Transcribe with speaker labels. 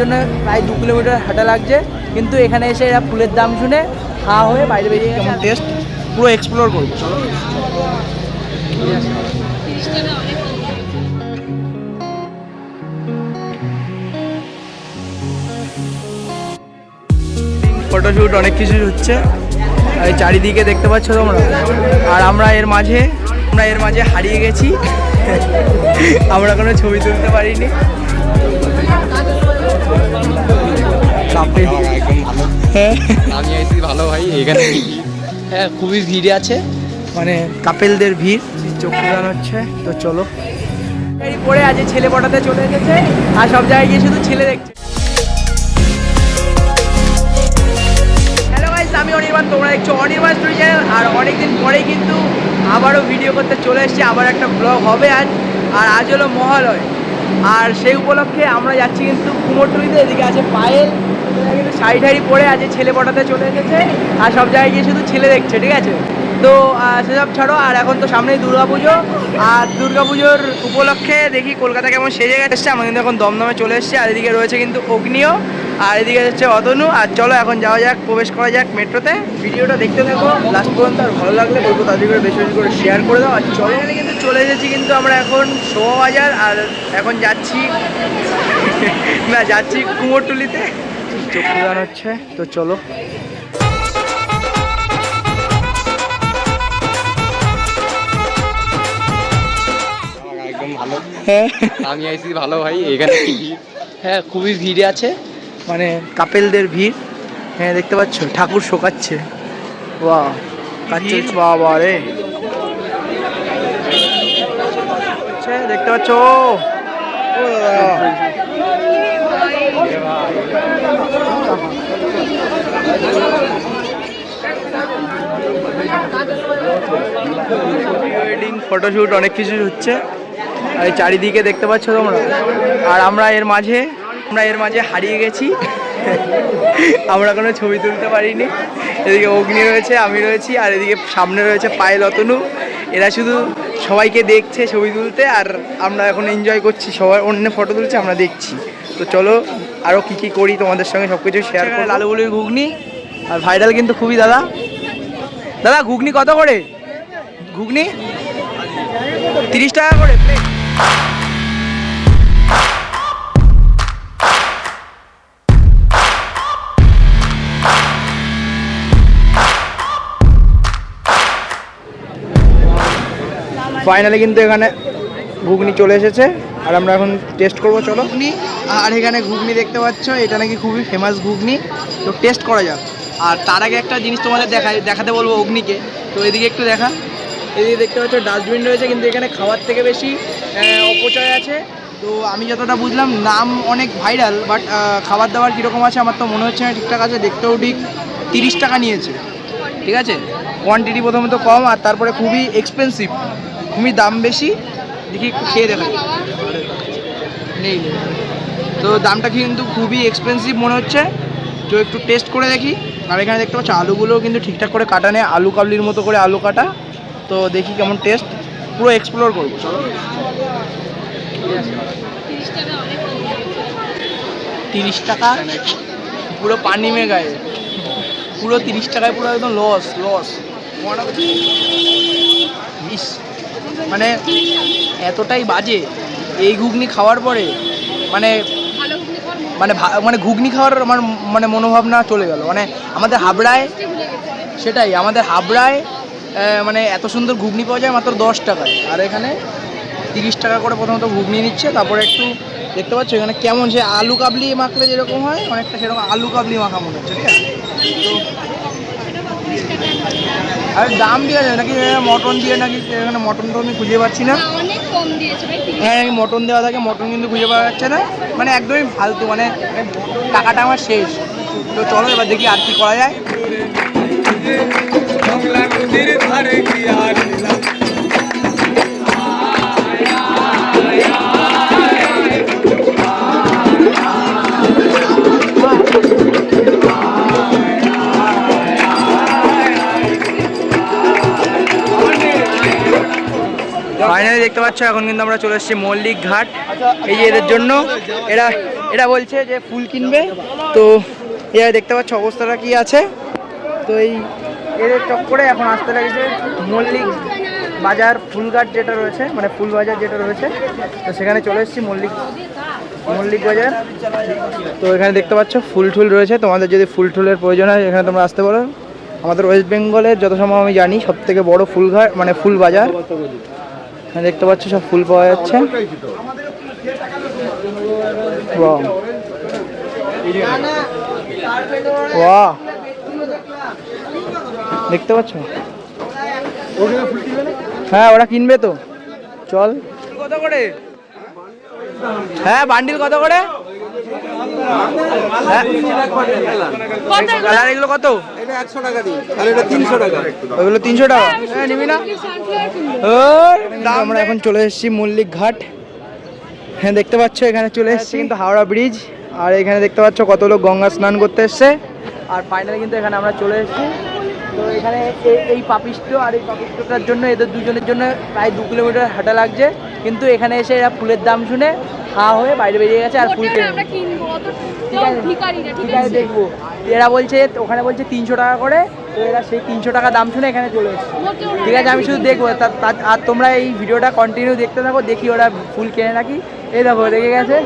Speaker 1: জন্য প্রায় দু কিলোমিটার হাঁটা লাগছে। কিন্তু এখানে এসে এরা ফুলের দাম শুনে হা হয়ে বাইরে বেরিয়ে কেমন টেস্ট পুরো এক্সপ্লোর চলো ফটোশ্যুট অনেক কিছু হচ্ছে। চারিদিকে দেখতে পাচ্ছ তোমরা? আর আমরা এর মাঝে, আমরা এর মাঝে হারিয়ে গেছি। আমরা কোনো ছবি তুলতে পারিনি।
Speaker 2: ভালো।
Speaker 1: হ্যাঁ।
Speaker 2: আমি আইসি ভালো ভাই এখানে।
Speaker 1: হ্যাঁ খুবই ভিড় আছে। মানে কাপেলদের ভিড় চোখ হচ্ছে তো চলো। এই পরে আজ ছেলে পটাতে চলে এসেছে আর সব জায়গায় গিয়ে শুধু ছেলে দেখছে। হ্যালো গাইস আমি অনির্বাণ তোমরা দেখছ অনির্বাণ স্টোরি চ্যানেল আর অনেকদিন পরেই কিন্তু আবারও ভিডিও করতে চলে এসেছি আবার একটা ব্লগ হবে আজ আর আজ হলো মহালয়। আর সেই উপলক্ষে আমরা যাচ্ছি কিন্তু কুমোরটুলিতে, এদিকে আছে পায়েল। শাড়ি ঠাড়ি পরে আছে, ছেলে পটাতে চলে এসেছে। আর সব জায়গায় গিয়ে শুধু ছেলে দেখছে, ঠিক আছে? তো সেসব ছাড়ো, আর এখন তো সামনেই দুর্গাপুজো, আর দুর্গাপুজোর উপলক্ষে দেখি কলকাতা কেমন সেজে গেছে। আমরা কিন্তু এখন দমদমে চলে এসেছি, আর এদিকে রয়েছে কিন্তু অগ্নিও, আর এদিকে হচ্ছে অতনু। আর চলো, এখন যাওয়া যাক, প্রবেশ করা যাক মেট্রোতে। ভিডিওটা দেখতে থাকো লাস্ট পর্যন্ত আর ভালো লাগলে বলব, তাদের করে বেশি বেশি করে শেয়ার করে দাও। আর চলো, এখানে কিন্তু চলে এসেছি কিন্তু আমরা এখন শোভা বাজার আর এখন যাচ্ছি, না, যাচ্ছি কুমোরটুলিতে। চোখ হচ্ছে, তো চলো।
Speaker 2: ভালো।
Speaker 1: হ্যাঁ।
Speaker 2: আমি আইসি ভালো ভাই এখানে
Speaker 1: হ্যাঁ খুবই ভিড় আছে। মানে কাপেলদের ভিড়। হ্যাঁ দেখতে পাচ্ছ ঠাকুর শোকাচ্ছে। বাহ বাবা রে। আচ্ছা, দেখতে পাচ্ছ। ওয়েডিং ফটোশ্যুট অনেক কিছু হচ্ছে। চারিদিকে দেখতে পাচ্ছ তোমরা? আর আমরা এর মাঝে আমরা এর মাঝে হারিয়ে গেছি। আমরা কোনো ছবি তুলতে পারিনি। এদিকে অগ্নি রয়েছে আমি রয়েছি আর এদিকে সামনে রয়েছে পায়েল অতনু। এরা শুধু সবাইকে দেখছে ছবি তুলতে আর আমরা এখন এনজয় করছি। সবাই অন্য ফটো তুলছে আমরা দেখছি। তো চলো আরও কী কী করি তোমাদের সঙ্গে সব কিছু শেয়ার করে লালুগুলির ঘুগনি আর ভাইরাল কিন্তু খুবই দাদা। দাদা ঘুগনি কত করে? ঘুগনি? তিরিশ টাকা করে প্লেট ফাইনালি কিন্তু এখানে ঘুগনি চলে এসেছে। আর আমরা এখন টেস্ট করব, চলো। ঘুগনি, আর এখানে ঘুগনি দেখতে পাচ্ছ, এটা নাকি খুবই ফেমাস ঘুগনি। তো টেস্ট করা যাক। আর তার আগে একটা জিনিস তোমাদের দেখাই, দেখাতে বলব অগ্নিকে তো এদিকে একটু দেখা। এদিকে দেখতে পাচ্ছ ডাস্টবিন রয়েছে, কিন্তু এখানে খাওয়ার থেকে বেশি অপচয় আছে। তো আমি যতটা বুঝলাম নাম অনেক ভাইরাল বাট খাবার দাবার কীরকম আছে আমার তো মনে হচ্ছে না ঠিকঠাক আছে দেখতেও ঠিক। তিরিশ টাকা নিয়েছে ঠিক আছে? কোয়ান্টিটি প্রথমত কম আর তারপরে খুবই এক্সপেন্সিভ খুবই দাম বেশি দেখি একটু খেয়ে দেখা নেই নেই। তো দামটা কিন্তু খুবই এক্সপেন্সিভ মনে হচ্ছে। তো একটু টেস্ট করে দেখি। আর এখানে দেখতে পাচ্ছি আলুগুলোও কিন্তু ঠিকঠাক করে কাটা নেই আলু কাবলির মতো করে আলু কাটা। তো দেখি কেমন টেস্ট পুরো এক্সপ্লোর করব, চলো। তিরিশ টাকা? পুরো পানি মে গায়ে। পুরো তিরিশ টাকায় পুরো একদম লস লস মানে এতটাই বাজে। এই ঘুগনি খাওয়ার পরে মানে মানে মানে ঘুগনি খাওয়ার আমার মানে মনোভাবনা চলে গেল। মানে আমাদের হাবড়ায়, সেটাই, আমাদের হাবড়ায় মানে এত সুন্দর ঘুগনি পাওয়া যায় মাত্র দশ টাকায়। আর এখানে তিরিশ টাকা করে প্রথমত ঘুগনি নিচ্ছে তারপরে একটু দেখতে পাচ্ছ এখানে কেমন সে আলু কাবলি মাখলে যেরকম হয় অনেকটা সেরকম আলু কাবলি মাখা মনে হচ্ছে ঠিক আছে? আর দাম দিয়ে আছে নাকি মটন দিয়ে নাকি এখানে মটন তো আমি খুঁজে পাচ্ছি না। হ্যাঁ মটন দেওয়া থাকে মটন কিন্তু খুঁজে পাওয়া যাচ্ছে না। মানে একদমই ফালতু মানে টাকাটা আমার শেষ। তো চলো এবার দেখি আর কি করা যায়। ফাইনালি দেখতে পাচ্ছ এখন কিন্তু আমরা চলে এসেছি মল্লিক ঘাট। এই যে এদের জন্য এরা এটা বলছে যে ফুল কিনবে। তো এরা দেখতে পাচ্ছ অবস্থাটা কি আছে। তো এই এদের চক্করে এখন আসতে লেগেছে মল্লিক বাজার ফুলঘাট যেটা রয়েছে মানে ফুল বাজার যেটা রয়েছে। তো সেখানে চলে এসেছি মল্লিক মল্লিক বাজার। তো এখানে দেখতে পাচ্ছ ফুল টুল রয়েছে। তোমাদের যদি ফুল টুলের প্রয়োজন হয় এখানে তোমরা আসতে পারো। আমাদের ওয়েস্ট বেঙ্গলের যত সম্ভব আমি জানি সব থেকে বড় ফুলঘাট মানে ফুল বাজার। দেখতে পাচ্ছ সব ফুল পাওয়া যাচ্ছে. দেখতে পাচ্ছ? হ্যাঁ ওরা কিনবে তো। চল। কত করে? হ্যাঁ বান্ডিল কত করে? কালার এগুলো কত?
Speaker 3: এটা একশো টাকা দিই তাহলে এটা তিনশো টাকা।
Speaker 1: ওগুলো তিনশো টাকা? হ্যাঁ নিবি না? আমরা এখন চলে এসেছি মল্লিক ঘাট। হ্যাঁ দেখতে পাচ্ছ এখানে চলে এসেছি কিন্তু হাওড়া ব্রিজ। আর এখানে দেখতে পাচ্ছ কত লোক গঙ্গা স্নান করতে এসছে। আর ফাইনালি কিন্তু এখানে আমরা চলে এসেছি। তো এখানে এই- এই পাপিষ্ট আর এই পাপিষ্টটার জন্য এদের দুজনের জন্য প্রায় দু কিলোমিটার হাঁটা লাগছে। কিন্তু এখানে এসে এরা ফুলের দাম শুনে হা হয়ে বাইরে বেরিয়ে গেছে আর ফুল ঠিক আছে। দেখব। এরা বলছে ওখানে বলছে তিনশো টাকা করে তো এরা সেই তিনশো টাকা দাম শুনে এখানে চলে এসেছে। ঠিক আছে আমি শুধু দেখব আর তোমরা এই ভিডিওটা কন্টিনিউ দেখতে থাকো দেখি ওরা ফুল কেনে নাকি। এই দেখো রেগে গেছে।